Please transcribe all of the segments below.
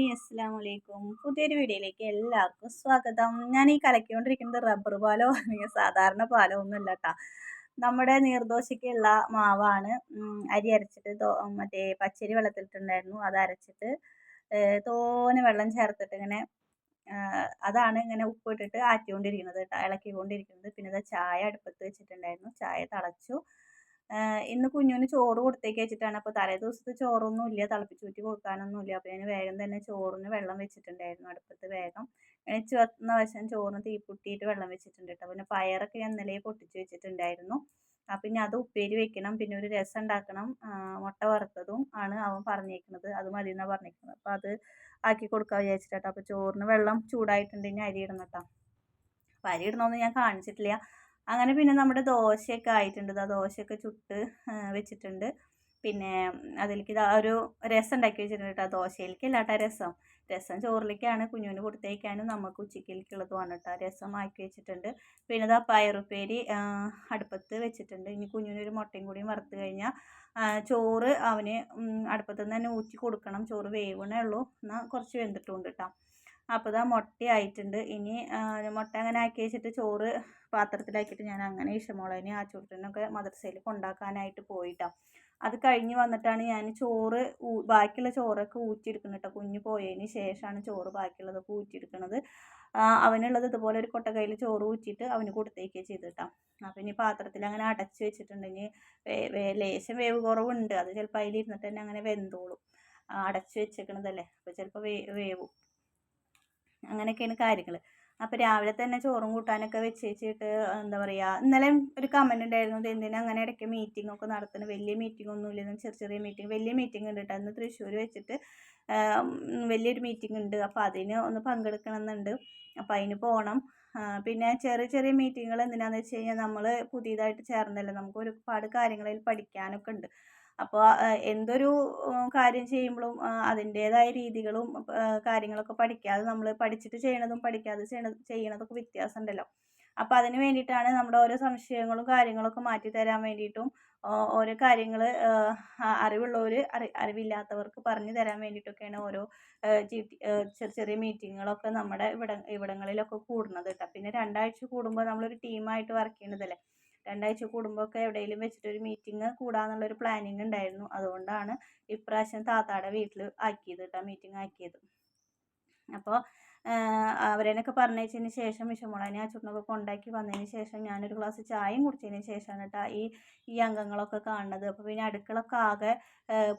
Hi അസ്സാം വലൈക്കും പുതിയൊരു വീഡിയോയിലേക്ക് എല്ലാവർക്കും സ്വാഗതം. ഞാൻ ഈ കലക്കിക്കൊണ്ടിരിക്കുന്നത് റബ്ബർ പാലോ അല്ലെങ്കിൽ സാധാരണ പാലോ ഒന്നുമല്ല കേട്ടോ നമ്മുടെ നീർദോശയ്ക്കുള്ള മാവാണ്. അരി അരച്ചിട്ട് മറ്റേ പച്ചരി വെള്ളത്തിലിട്ടുണ്ടായിരുന്നു. അത് അരച്ചിട്ട് തോനെ വെള്ളം ചേർത്തിട്ട് ഇങ്ങനെ അതാണ് ഇങ്ങനെ ഉപ്പ് ഉപ്പിട്ടിട്ട് ആറ്റിക്കൊണ്ടിരിക്കുന്നത് കേട്ടോ ഇളക്കിക്കൊണ്ടിരിക്കുന്നത്. പിന്നെ ചായ അടുപ്പത്ത് വെച്ചിട്ടുണ്ടായിരുന്നു. ചായ തിളച്ചു. ഇന്ന് കുഞ്ഞുവിന് ചോറ് കൊടുത്തേക്ക് വെച്ചിട്ടാണ്. അപ്പോൾ തലേ ദിവസത്തെ ചോറൊന്നും ഇല്ല. തിളപ്പിച്ചൂറ്റി കൊടുക്കാനൊന്നും ഇല്ല. അപ്പോൾ ഞാൻ വേഗം തന്നെ ചോറിന് വെള്ളം വെച്ചിട്ടുണ്ടായിരുന്നു. അടുപ്പത്ത് വേഗം. എണിച്ച് വന്ന വശം ചോറിന് തീപ്പൊട്ടിയിട്ട് വെള്ളം വെച്ചിട്ടുണ്ട് കേട്ടോ പിന്നെ പയറൊക്കെ ഞാൻ ഇന്നലെ പൊട്ടിച്ച് വെച്ചിട്ടുണ്ടായിരുന്നു. അപ്പം പിന്നെ അത് ഉപ്പേരി വെക്കണം. പിന്നെ ഒരു രസം ഉണ്ടാക്കണം. മുട്ട വറുത്തതും ആണ് അവൻ പറഞ്ഞേക്കുന്നത് അത് മതി എന്നാണ് പറഞ്ഞേക്കുന്നത് അപ്പോൾ അത് ആക്കി കൊടുക്കാൻ വിചാരിച്ചിട്ടാട്ടോ അപ്പോൾ ചോറിന് വെള്ളം ചൂടായിട്ടുണ്ട്. ഇനി അരി ഇടണം കേട്ടോ അപ്പോൾ അരി ഇടണമെന്ന് ഞാൻ കാണിച്ചിട്ടില്ല. അങ്ങനെ പിന്നെ നമ്മുടെ ദോശയൊക്കെ ആയിട്ടുണ്ട്. ആ ദോശയൊക്കെ ചുട്ട് വെച്ചിട്ടുണ്ട്. പിന്നെ അതിലേക്ക് ഒരു രസം ഉണ്ടാക്കി വെച്ചിട്ടുണ്ട് കേട്ടോ. ദോശയിലേക്ക് അല്ലാട്ട രസം. രസം ചോറിലേക്കാണ് കുഞ്ഞുവിന് കൊടുത്തേക്കാനും നമുക്ക് ഉച്ചക്കിലേക്കുള്ളതുമാണ് കേട്ടോ. രസം ആക്കി വെച്ചിട്ടുണ്ട്. പിന്നെ ഇതാ പയറുപ്പേരി അടുപ്പത്ത് വെച്ചിട്ടുണ്ട്. ഇനി കുഞ്ഞുവിനൊരു മുട്ടയും കൂടിയും വറുത്ത് കഴിഞ്ഞാൽ ചോറ് അവന് അടുപ്പത്ത് നിന്ന് തന്നെ ഊറ്റി കൊടുക്കണം. ചോറ് വേവണേ ഉള്ളൂ. എന്നാൽ കുറച്ച് വെന്തിട്ടുണ്ട് കേട്ടോ. അപ്പോൾ ഇതാ മുട്ടയായിട്ടുണ്ട്. ഇനി മുട്ട അങ്ങനെ ആക്കി വെച്ചിട്ട് ചോറ് പാത്രത്തിലാക്കിയിട്ട് ഞാൻ അങ്ങനെ ഇഷമോളേനെ ആ ചുട്ടിനൊക്കെ മദ്രസയിൽ കൊണ്ടാക്കാനായിട്ട് പോയിട്ടാണ് അത് കഴിഞ്ഞ് വന്നിട്ടാണ് ഞാൻ ചോറ് ബാക്കിയുള്ള ചോറൊക്കെ ഊറ്റിയെടുക്കുന്നത് കേട്ടോ. കുഞ്ഞ് പോയതിന് ശേഷമാണ് ചോറ് ബാക്കിയുള്ളതൊക്കെ ഊറ്റിയെടുക്കുന്നത്. അവനുള്ളത് ഇതുപോലെ ഒരു കൊട്ടക്കയിൽ ചോറ് ഊറ്റിയിട്ട് അവന് കൊടുത്തേക്കുക ചെയ്തിട്ടാ. അപ്പം ഇനി പാത്രത്തിൽ അങ്ങനെ അടച്ച് വെച്ചിട്ടുണ്ടെങ്കിൽ ലേശം വേവ് കുറവുണ്ട്. അത് ചിലപ്പോൾ അതിലിരുന്നിട്ട് തന്നെ അങ്ങനെ വെന്തോളും. അടച്ച് വെച്ചേക്കണതല്ലേ. അപ്പോൾ ചിലപ്പോൾ വേ വേവും. അങ്ങനെയൊക്കെയാണ് കാര്യങ്ങൾ അപ്പോൾ രാവിലെ തന്നെ ചോറും കൂട്ടാനൊക്കെ വെച്ച് വെച്ചിട്ട് എന്താ പറയുക ഇന്നലെ ഒരു കമന്റ് ഉണ്ടായിരുന്നു എന്തിനാ അങ്ങനെ ഇടയ്ക്ക് മീറ്റിംഗ് ഒക്കെ നടത്തുന്നത് വലിയ മീറ്റിംഗ് ഒന്നും ഇല്ലെന്ന് ചെറിയ ചെറിയ മീറ്റിംഗ് വലിയ മീറ്റിംഗ് ഉണ്ട് കേട്ടോ തൃശ്ശൂർ വെച്ചിട്ട് വലിയൊരു മീറ്റിംഗ് ഉണ്ട്. അപ്പോൾ അതിന് ഒന്ന് പങ്കെടുക്കണമെന്നുണ്ട്. അപ്പോൾ അതിന് പോകണം പിന്നെ ചെറിയ ചെറിയ മീറ്റിങ്ങുകൾ എന്തിനാണെന്ന് വെച്ച് കഴിഞ്ഞാൽ നമ്മൾ പുതിയതായിട്ട് ചേർന്നല്ലോ? നമുക്ക് ഒരുപാട് കാര്യങ്ങളിൽ പഠിക്കാനൊക്കെ ഉണ്ട്. അപ്പോൾ എന്തൊരു കാര്യം ചെയ്യുമ്പോഴും അതിന്റേതായ രീതികളും കാര്യങ്ങളൊക്കെ പഠിക്കാതെ നമ്മൾ പഠിച്ചിട്ട് ചെയ്യണതും പഠിക്കാതെ ചെയ്യണ ചെയ്യണതൊക്കെ വ്യത്യാസം ഉണ്ടല്ലോ അപ്പോൾ അതിന് വേണ്ടിയിട്ടാണ് നമ്മുടെ ഓരോ സംശയങ്ങളും കാര്യങ്ങളൊക്കെ മാറ്റി തരാൻ വേണ്ടിയിട്ടും ഓരോ കാര്യങ്ങൾ അറിവുള്ളവർ അറി അറിവില്ലാത്തവർക്ക് പറഞ്ഞു തരാൻ വേണ്ടിയിട്ടൊക്കെയാണ് ഓരോ ചെറിയ ചെറിയ മീറ്റിങ്ങുകളൊക്കെ നമ്മുടെ ഇവിട ഇവിടങ്ങളിലൊക്കെ കൂടുന്നത് കേട്ടോ. പിന്നെ രണ്ടാഴ്ച കൂടുമ്പോൾ നമ്മളൊരു ടീമായിട്ട് വർക്ക് ചെയ്യണതല്ലേ? രണ്ടാഴ്ച കൂടുമ്പോഴൊക്കെ എവിടെയെങ്കിലും വെച്ചിട്ട് ഒരു മീറ്റിംഗ് കൂടാന്നുള്ളൊരു പ്ലാനിങ് ഉണ്ടായിരുന്നു. അതുകൊണ്ടാണ് ഇപ്രാവശ്യം താത്താടെ വീട്ടിൽ ആക്കിയത് കേട്ടോ മീറ്റിംഗ് ആക്കിയത്. അപ്പോൾ അവരേനൊക്കെ പറഞ്ഞതിന് ശേഷം വിഷമോളനെ അച്ചുട്ടനൊക്കെ കൊണ്ടാക്കി വന്നതിന് ശേഷം ഞാനൊരു ഗ്ലാസ് ചായയും കുടിച്ചതിന് ശേഷമാണ് കേട്ടോ ഈ ഈ അംഗങ്ങളൊക്കെ കാണുന്നത്. അപ്പോൾ പിന്നെ അടുക്കളൊക്കെ ആകെ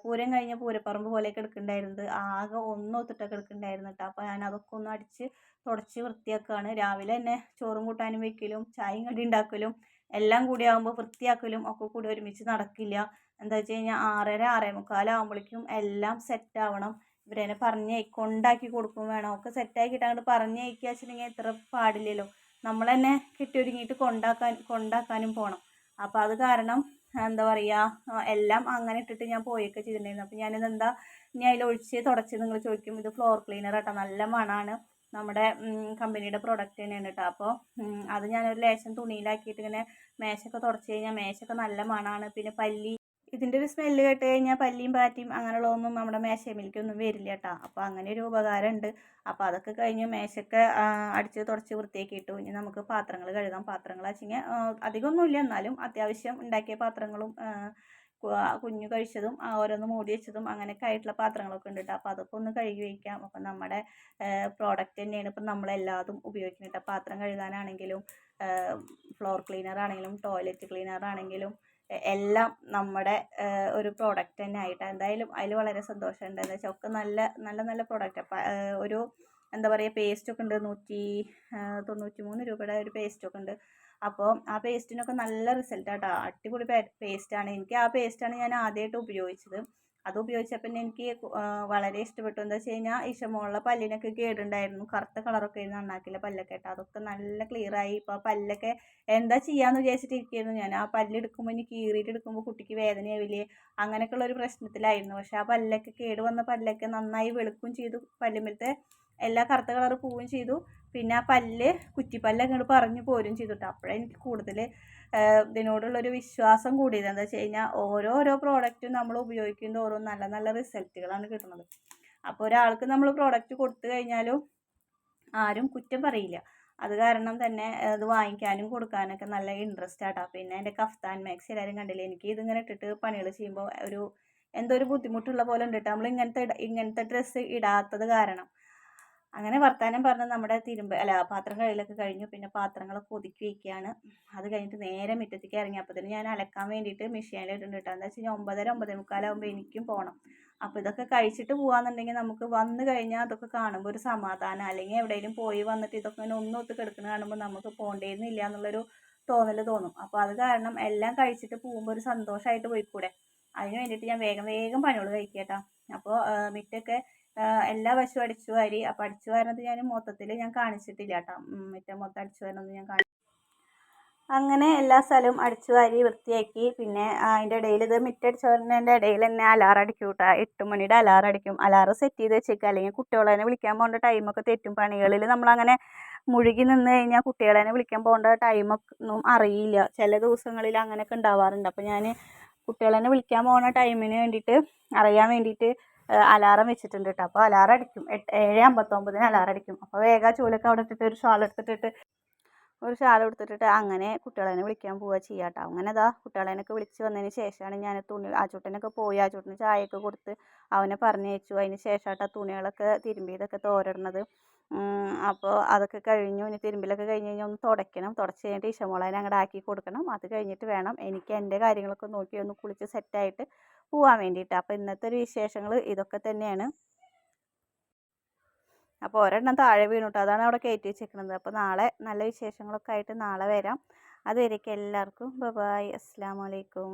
പൂരം കഴിഞ്ഞ പൂരപ്പറമ്പ് പോലെ കിടക്കുന്നുണ്ടായിരുന്നത്. ആകെ ഒന്നൊത്തിട്ടൊക്കെ കിടക്കുന്നുണ്ടായിരുന്നു കേട്ടോ അപ്പോൾ ഞാൻ അതൊക്കെ ഒന്ന് അടിച്ച് തുടച്ച് വൃത്തിയാക്കുകയാണ് രാവിലെ തന്നെ ചോറും കൂട്ടാനും വെക്കലും ചായയും കടി ഉണ്ടാക്കലും എല്ലാം കൂടി ആകുമ്പോൾ വൃത്തിയാക്കലും ഒക്കെ കൂടി ഒരുമിച്ച് നടക്കില്ല. എന്താ വെച്ച് കഴിഞ്ഞാൽ ആറര ആറേ മുക്കാലാകുമ്പോഴേക്കും എല്ലാം സെറ്റ് ആവണം. ഇവരെന്നെ പറഞ്ഞ് കൊണ്ടാക്കി കൊടുക്കും വേണം. ഒക്കെ സെറ്റാക്കിയിട്ട് അങ്ങോട്ട് പറഞ്ഞയക്കുക വെച്ചിട്ടുണ്ടെങ്കിൽ എത്ര പാടില്ലല്ലോ. നമ്മൾ തന്നെ കെട്ടിയൊരുങ്ങിയിട്ട് കൊണ്ടാക്കാൻ കൊണ്ടാക്കാനും പോകണം അപ്പോൾ അത് കാരണം എന്താ പറയുക എല്ലാം അങ്ങനെ ഇട്ടിട്ട് ഞാൻ പോയൊക്കെ ചെയ്തിട്ടുണ്ടായിരുന്നു. അപ്പോൾ ഞാനിത് എന്താ ഇനി അതിലൊഴിച്ച് തുടച്ച് നിങ്ങൾ ചോദിക്കും. ഇത് ഫ്ലോർ ക്ലീനർ കേട്ടോ നല്ല മണമാണ് നമ്മുടെ കമ്പനിയുടെ പ്രൊഡക്റ്റ് തന്നെയാണ് കേട്ടോ അപ്പോൾ അത് ഞാനൊരു ലേശം തുണിയിലാക്കിയിട്ട് ഇങ്ങനെ മേശൊക്കെ തുടച്ച് കഴിഞ്ഞാൽ മേശൊക്കെ നല്ല മണമാണ് പിന്നെ പല്ലി ഇതിന്റെ ഒരു സ്മെല്ല് കേട്ട് കഴിഞ്ഞാൽ പല്ലിയും പാറ്റിയും അങ്ങനെയുള്ളതൊന്നും നമ്മുടെ മേശയിലേക്കൊന്നും വരില്ല കേട്ടോ അപ്പോൾ അങ്ങനെ ഒരു ഉപകാരമുണ്ട് അപ്പോൾ അതൊക്കെ കഴിഞ്ഞ് മേശയൊക്കെ അടിച്ച് തുടച്ച് വൃത്തിയാക്കി ഇട്ടു. ഇനി നമുക്ക് പാത്രങ്ങൾ കഴുകാം. പാത്രങ്ങൾ വെച്ചിങ്ങനെ അധികമൊന്നുമില്ല. എന്നാലും അത്യാവശ്യം ഉണ്ടാക്കിയ പാത്രങ്ങളും കുഞ്ഞു കഴിച്ചതും ഓരോന്ന് മൂടി വെച്ചതും അങ്ങനെയൊക്കെ ആയിട്ടുള്ള പാത്രങ്ങളൊക്കെ ഉണ്ട് കേട്ടോ അപ്പോൾ അതൊക്കെ ഒന്ന് കഴുകി വയ്ക്കാം അപ്പം നമ്മുടെ പ്രോഡക്റ്റ് തന്നെയാണ് ഇപ്പം നമ്മളെല്ലാതും ഉപയോഗിക്കുന്നത് കേട്ടോ പാത്രം കഴുകാനാണെങ്കിലും ഫ്ലോർ ക്ലീനർ ആണെങ്കിലും ടോയ്ലറ്റ് ക്ലീനർ ആണെങ്കിലും എല്ലാം നമ്മുടെ ഒരു പ്രോഡക്റ്റ് തന്നെ ആയിട്ട് എന്തായാലും അതിൽ വളരെ സന്തോഷമുണ്ട് എന്താ വെച്ചാൽ ഒക്കെ നല്ല നല്ല നല്ല പ്രോഡക്റ്റ് ഒരു എന്താ പറയുക പേസ്റ്റൊക്കെ ഉണ്ട് നൂറ്റി തൊണ്ണൂറ്റി മൂന്ന് രൂപയുടെ ഒരു പേസ്റ്റൊക്കെ ഉണ്ട്. അപ്പോൾ ആ പേസ്റ്റിനൊക്കെ നല്ല റിസൾട്ടാട്ടോ അടിപൊളി പേസ്റ്റാണ് എനിക്ക് ആ പേസ്റ്റാണ് ഞാൻ ആദ്യമായിട്ട് ഉപയോഗിച്ചത്. അത് ഉപയോഗിച്ചപ്പോൾ എനിക്ക് വളരെ ഇഷ്ടപ്പെട്ടു. എന്താ വെച്ച് കഴിഞ്ഞാൽ ഇഷമോളുടെ പല്ലിനൊക്കെ കേടുണ്ടായിരുന്നു. കറുത്ത കളറൊക്കെ ആയിരുന്നു നന്നാക്കില്ല പല്ലൊക്കെ ഇട്ട് അതൊക്കെ നല്ല ക്ലിയറായി ഇപ്പോൾ പല്ലൊക്കെ എന്താ ചെയ്യാന്ന് വിചാരിച്ചിട്ടിരിക്കുന്നു. ഞാൻ ആ പല്ലെടുക്കുമ്പോൾ ഇനി കീറിയിട്ട് എടുക്കുമ്പോൾ കുട്ടിക്ക് വേദനയാവില്ലേ അങ്ങനെയൊക്കെയുള്ള ഒരു പ്രശ്നത്തിലായിരുന്നു. പക്ഷെ ആ പല്ലൊക്കെ കേട് വന്ന പല്ലൊക്കെ നന്നായി വെളുക്കും ചെയ്തു. പല്ലുമ്പലത്തെ എല്ലാ കറുത്ത കളർ പോവുകയും ചെയ്തു. പിന്നെ ആ പല്ല് കുറ്റിപ്പല്ല് അങ്ങോട്ട് പറഞ്ഞു പോരും ചെയ്തു കേട്ടോ. അപ്പോഴേ എനിക്ക് കൂടുതൽ ഇതിനോടുള്ളൊരു വിശ്വാസം കൂടിയത് എന്താ വെച്ച് കഴിഞ്ഞാൽ ഓരോരോ പ്രോഡക്റ്റും നമ്മൾ ഉപയോഗിക്കുന്ന ഓരോ നല്ല നല്ല റിസൾട്ടുകളാണ് കിട്ടുന്നത്. അപ്പോൾ ഒരാൾക്ക് നമ്മൾ പ്രോഡക്റ്റ് കൊടുത്തു കഴിഞ്ഞാലും ആരും കുറ്റം പറയില്ല. അത് കാരണം തന്നെ അത് വാങ്ങിക്കാനും കൊടുക്കാനൊക്കെ നല്ല ഇൻട്രസ്റ്റ് ആട്ടോ. പിന്നെ എന്റെ കഫ്താൻ മാക്സ് എല്ലാവരും കണ്ടില്ലേ? എനിക്ക് ഇതിങ്ങനെ ഇട്ടിട്ട് പണികൾ ചെയ്യുമ്പോൾ ഒരു എന്തോ ഒരു ബുദ്ധിമുട്ടുള്ള പോലെ ഉണ്ട് നമ്മൾ ഇങ്ങനത്തെ ഇങ്ങനത്തെ ഡ്രസ്സ് ഇടാത്തത് കാരണം. അങ്ങനെ വർത്താനം പറഞ്ഞ് നമ്മുടെ തിരുമ്പ് അല്ല പാത്രം കഴുകലൊക്കെ കഴിഞ്ഞു. പിന്നെ പാത്രങ്ങളൊക്കെ ഒതുക്കി വയ്ക്കുകയാണ് അത് കഴിഞ്ഞിട്ട് നേരെ മുറ്റത്തേക്ക് ഇറങ്ങി. അപ്പോൾ തന്നെ ഞാൻ അലക്കാൻ വേണ്ടിയിട്ട് മെഷീനിൽ ഇട്ടുണ്ട് കേട്ടോ. എന്താ വെച്ച് കഴിഞ്ഞാൽ ഒമ്പതര ഒമ്പതേ മുക്കാലാകുമ്പോൾ എനിക്കും പോകണം അപ്പോൾ ഇതൊക്കെ കഴിച്ചിട്ട് പോകാന്നുണ്ടെങ്കിൽ നമുക്ക് വന്നു കഴിഞ്ഞാൽ അതൊക്കെ കാണുമ്പോൾ ഒരു സമാധാനം. അല്ലെങ്കിൽ എവിടെയെങ്കിലും പോയി വന്നിട്ട് ഇതൊക്കെ ഇങ്ങനെ ഒന്നൊത്ത് കിടക്കുന്ന കാണുമ്പോൾ നമുക്ക് പോകേണ്ടിയിരുന്നില്ല എന്നുള്ളൊരു തോന്നൽ തോന്നും. അപ്പോൾ അത് കാരണം എല്ലാം കഴിച്ചിട്ട് പോകുമ്പോൾ ഒരു സന്തോഷമായിട്ട് പോയിക്കൂടെ? അതിന് വേണ്ടിയിട്ട് ഞാൻ വേഗം വേഗം പണികൾ കഴിക്കട്ടോ അപ്പോൾ മിറ്റൊക്കെ എല്ലാ വശവും അടിച്ചു വാരി അപ്പം അടിച്ചു വാരുന്നത് ഞാൻ മൊത്തത്തിൽ ഞാൻ കാണിച്ചിട്ടില്ല കേട്ടോ. മറ്റേ മൊത്തം അടിച്ചു വാരുന്നത് ഞാൻ കാണി അങ്ങനെ എല്ലാ സ്ഥലവും അടിച്ചു വാരി വൃത്തിയാക്കി. പിന്നെ അതിന്റെ ഇടയിൽ ഇത് മിറ്റടിച്ച് വരുന്നതിന്റെ ഇടയിൽ തന്നെ അലാറം അടിക്കും കേട്ടോ. എട്ട് മണിയുടെ അലാറം അടിക്കും. അലാറം സെറ്റ് ചെയ്ത് വെച്ചേക്കുക അല്ലെങ്കിൽ കുട്ടികളെ വിളിക്കാൻ പോകേണ്ട ടൈമൊക്കെ തെറ്റും പണികളിൽ നമ്മളങ്ങനെ മുഴുകി നിന്ന് കഴിഞ്ഞാൽ കുട്ടികളെ വിളിക്കാൻ പോകേണ്ട ടൈമൊന്നും അറിയില്ല. ചില ദിവസങ്ങളിൽ അങ്ങനെയൊക്കെ ഉണ്ടാവാറുണ്ട്. അപ്പോൾ ഞാൻ കുട്ടികളെ വിളിക്കാൻ പോകുന്ന ടൈമിന് വേണ്ടിയിട്ട് അറിയാൻ വേണ്ടിയിട്ട് അലാറം വെച്ചിട്ടുണ്ട് കേട്ടോ അപ്പോൾ അലാറം അടിക്കും എട്ട് ഏഴ് അമ്പത്തൊമ്പതിന് അലാറം അടിക്കും അപ്പോൾ വേഗം ചൂലൊക്കെ അവിടെ ഇട്ടിട്ട് ഒരു ഷാൾ എടുത്തിട്ടിട്ട് ഒരു ഷാൾ എടുത്തിട്ടിട്ട് അങ്ങനെ കുട്ടികളെ വിളിക്കാൻ പോവുക ചെയ്യാട്ടോ. അങ്ങനെ അതാ കുട്ടികളെയൊക്കെ വിളിച്ച് വന്നതിന് ശേഷമാണ് ഞാൻ തുണി ആ ചൂട്ടനൊക്കെ പോയി ആ ചൂട്ടന് ചായയൊക്കെ കൊടുത്ത് അവനെ പറഞ്ഞയച്ചു. അതിന് ശേഷമായിട്ട് ആ തുണികളൊക്കെ തിരുമ്പിയതൊക്കെ തോരിടുന്നത്. അപ്പോൾ അതൊക്കെ കഴിഞ്ഞു. ഇനി തിരുമ്പിലൊക്കെ കഴിഞ്ഞ് കഴിഞ്ഞാൽ ഒന്ന് തുടയ്ക്കണം. തുടച്ച് കഴിഞ്ഞിട്ട് ഇഷമോളേനെ അങ്ങോട്ട് ആക്കി കൊടുക്കണം. അത് കഴിഞ്ഞിട്ട് വേണം എനിക്ക് എന്റെ കാര്യങ്ങളൊക്കെ നോക്കി ഒന്ന് കുളിച്ച് സെറ്റായിട്ട് പോകാൻ വേണ്ടിയിട്ട്. അപ്പോൾ ഇന്നത്തെ ഒരു വിശേഷങ്ങൾ ഇതൊക്കെ തന്നെയാണ്. അപ്പോൾ ഒരെണ്ണം താഴെ വീണുട്ടോ. അതാണ് അവിടെ കയറ്റി വെച്ചേക്കുന്നത് അപ്പോൾ നാളെ നല്ല വിശേഷങ്ങളൊക്കെ ആയിട്ട് നാളെ വരാം. അതുവരേക്കും എല്ലാവർക്കും. ബബായ് അസ്സാം വലൈക്കും